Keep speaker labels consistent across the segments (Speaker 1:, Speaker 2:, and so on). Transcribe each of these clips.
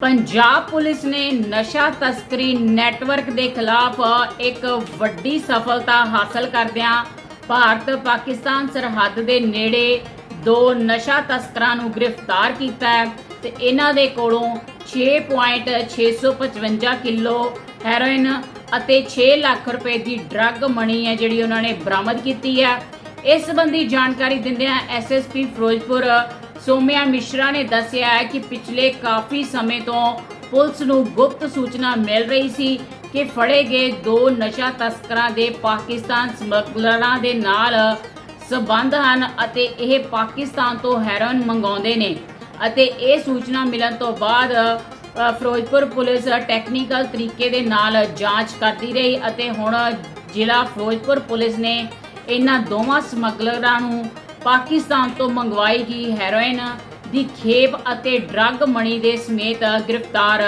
Speaker 1: Punjab police ਨੇ ਨਸ਼ਾ ਤਸਕਰੀ ਨੈਟਵਰਕ ਦੇ ਖਿਲਾਫ ਇੱਕ ਵੱਡੀ ਸਫਲਤਾ ਹਾਸਲ ਕਰਦਿਆਂ ਭਾਰਤ ਪਾਕਿਸਤਾਨ ਸਰਹੱਦ ਦੇ ਨੇੜੇ ਦੋ ਨਸ਼ਾ ਤਸਕਰਾਂ ਨੂੰ ਗ੍ਰਿਫਤਾਰ ਕੀਤਾ ਹੈ ਤੇ ਇਹਨਾਂ ਦੇ ਕੋਲੋਂ 6.655 ਕਿਲੋ ਹੈਰੋਇਨ ਅਤੇ 6 ਲੱਖ ਰੁਪਏ ਦੀ ਡਰੱਗ ਮਣੀ ਹੈ ਜਿਹੜੀ ਉਹਨਾਂ ਨੇ ਬਰਾਮਦ ਕੀਤੀ ਹੈ। ਇਸ ਸੰਬੰਧੀ ਜਾਣਕਾਰੀ ਦਿੰਦਿਆਂ ਐਸਐਸਪੀ ਫਿਰੋਜ਼ਪੁਰ ਸੋਮਿਆ ਮਿਸ਼ਰਾ ਨੇ ਦੱਸਿਆ ਹੈ ਕਿ ਪਿਛਲੇ ਕਾਫੀ ਸਮੇਂ ਤੋਂ ਪੁਲਿਸ ਨੂੰ ਗੁਪਤ ਸੂਚਨਾ ਮਿਲ ਰਹੀ ਸੀ ਕਿ ਫੜੇ ਗਏ ਦੋ ਨਸ਼ਾ ਤਸਕਰਾਂ ਦੇ ਪਾਕਿਸਤਾਨ ਸਮਗਲਰਾਂ ਦੇ ਨਾਲ ਸਬੰਧ ਹਨ ਅਤੇ ਇਹ ਪਾਕਿਸਤਾਨ ਤੋਂ ਹੈਰੋਇਨ ਮੰਗਾਉਂਦੇ ਨੇ। ਅਤੇ ਇਹ ਸੂਚਨਾ ਮਿਲਣ ਤੋਂ ਬਾਅਦ ਫਿਰੋਜ਼ਪੁਰ ਪੁਲਿਸ ਟੈਕਨੀਕਲ ਤਰੀਕੇ ਦੇ ਨਾਲ ਜਾਂਚ ਕਰਦੀ ਰਹੀ ਅਤੇ ਹੁਣ ਜ਼ਿਲ੍ਹਾ ਫਿਰੋਜ਼ਪੁਰ ਪੁਲਿਸ ਨੇ ਇਹਨਾਂ ਦੋਵਾਂ ਸਮਗਲਰਾਂ ਨੂੰ ਪਾਕਿਸਤਾਨ ਤੋਂ ਮੰਗਵਾਈ ਗਈ ਹੈਰੋਇਨ ਦੀ ਖੇਪ ਅਤੇ ਡਰੱਗ ਮਣੀ ਦੇ ਸਮੇਤ ਗ੍ਰਿਫਤਾਰ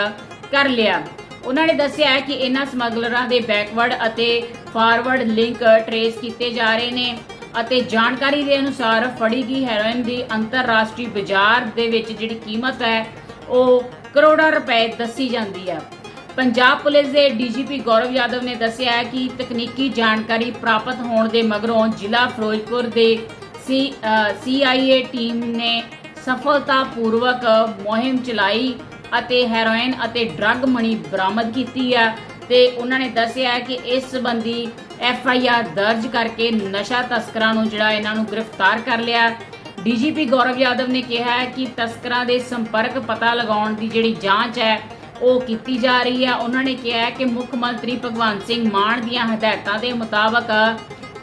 Speaker 1: ਕਰ ਲਿਆ। ਉਹਨਾਂ ਨੇ ਦੱਸਿਆ ਕਿ ਇਹਨਾਂ ਸਮਗਲਰਾਂ ਦੇ ਬੈਕਵਰਡ ਅਤੇ ਫਾਰਵਰਡ ਲਿੰਕ ਟਰੇਸ ਕੀਤੇ ਜਾ ਰਹੇ ਨੇ ਅਤੇ ਜਾਣਕਾਰੀ ਦੇ ਅਨੁਸਾਰ ਫੜੀ ਗਈ ਹੈਰੋਇਨ ਦੀ ਅੰਤਰਰਾਸ਼ਟਰੀ ਬਾਜ਼ਾਰ ਦੇ ਵਿੱਚ ਜਿਹੜੀ ਕੀਮਤ ਹੈ, ਉਹ ਕਰੋੜਾਂ ਰੁਪਏ ਦੱਸੀ ਜਾਂਦੀ ਹੈ। ਪੰਜਾਬ ਪੁਲਿਸ ਦੇ ਡੀਜੀਪੀ ਗੌਰਵ ਯਾਦਵ ਨੇ ਦੱਸਿਆ ਕਿ ਤਕਨੀਕੀ ਜਾਣਕਾਰੀ ਪ੍ਰਾਪਤ ਹੋਣ ਦੇ ਮਗਰੋਂ ਜ਼ਿਲ੍ਹਾ ਫਿਰੋਜ਼ਪੁਰ ਦੇ ਸੀ ਸੀਆਈਏ ਟੀਮ ਨੇ ਸਫਲਤਾਪੂਰਵਕ ਮੁਹਿੰਮ ਚਲਾਈ ਅਤੇ ਹੈਰੋਇਨ ਅਤੇ ਡਰੱਗ ਮਣੀ ਬਰਾਮਦ ਕੀਤੀ ਹੈ ਤੇ ਉਹਨਾਂ ਨੇ ਦੱਸਿਆ ਕਿ ਇਸ ਸੰਬੰਧੀ ਐਫ ਆਈ ਆਰ ਦਰਜ ਕਰਕੇ ਨਸ਼ਾ ਤਸਕਰਾਂ ਨੂੰ ਜਿਹੜਾ ਇਹਨਾਂ ਨੂੰ ਗ੍ਰਿਫਤਾਰ ਕਰ ਲਿਆ ਡੀਜੀਪੀ ਗੌਰਵ ਯਾਦਵ ਨੇ ਕਿਹਾ ਹੈ ਕਿ ਤਸਕਰਾਂ ਦੇ ਸੰਪਰਕ ਪਤਾ ਲਗਾਉਣ ਦੀ ਜਿਹੜੀ ਜਾਂਚ ਹੈ, ਉਹ ਕੀਤੀ ਜਾ ਰਹੀ ਹੈ। ਉਹਨਾਂ ਨੇ ਕਿਹਾ ਹੈ ਕਿ ਮੁੱਖ ਮੰਤਰੀ ਭਗਵੰਤ ਸਿੰਘ ਮਾਨ ਦੀਆਂ ਹਦਾਇਤਾਂ ਦੇ ਮੁਤਾਬਕ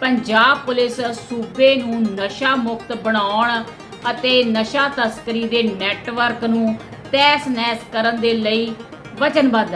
Speaker 1: ਪੰਜਾਬ ਪੁਲਿਸ ਸੂਬੇ ਨੂੰ ਨਸ਼ਾ ਮੁਕਤ ਬਣਾਉਣ ਅਤੇ ਨਸ਼ਾ ਤਸਕਰੀ ਦੇ ਨੈਟਵਰਕ ਨੂੰ ਤਹਿਸ ਨਹਿਸ ਕਰਨ ਦੇ ਲਈ ਵਚਨਬੱਧ ਹੈ।